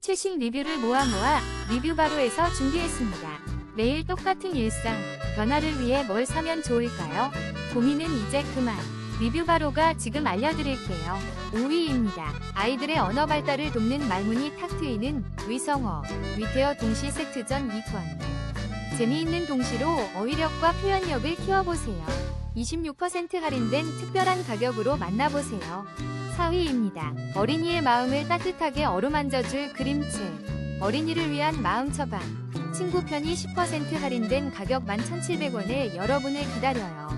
최신 리뷰를 모아 모아 리뷰 바로에서 준비했습니다. 매일 똑같은 일상, 변화를 위해 뭘 사면 좋을까요? 고민은 이제 그만. 리뷰 바로가 지금 알려드릴게요. 5위입니다. 아이들의 언어 발달을 돕는 말문이 탁 트이는 위성어, 위태어 동시 세트전 2권. 재미있는 동시로 어휘력과 표현력을 키워보세요. 26% 할인된 특별한 가격으로 만나보세요. 4위입니다. 어린이의 마음을 따뜻하게 어루만져줄 그림책. 어린이를 위한 마음 처방. 친구 편이 10% 할인된 가격 11,700원에 여러분을 기다려요.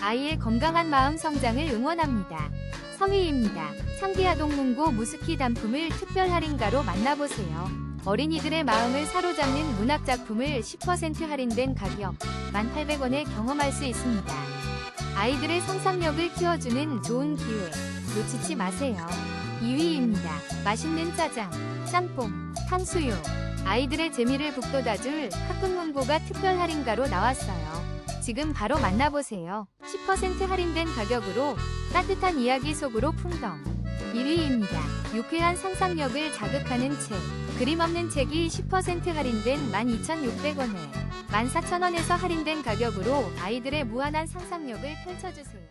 아이의 건강한 마음 성장을 응원합니다. 3위입니다. 창기아동 문고 무스키 단품을 특별 할인가로 만나보세요. 어린이들의 마음을 사로잡는 문학작품을 10% 할인된 가격 1,800원에 경험할 수 있습니다. 아이들의 상상력을 키워주는 좋은 기회 놓치지 마세요. 2위입니다. 맛있는 짜장, 짬뽕, 탕수육. 아이들의 재미를 북돋아줄 학급문고가 특별 할인가로 나왔어요. 지금 바로 만나보세요. 10% 할인된 가격으로 따뜻한 이야기 속으로 풍덩. 1위입니다. 유쾌한 상상력을 자극하는 책. 그림 없는 책이 10% 할인된 12,600원에 14,000원에서 할인된 가격으로 아이들의 무한한 상상력을 펼쳐주세요.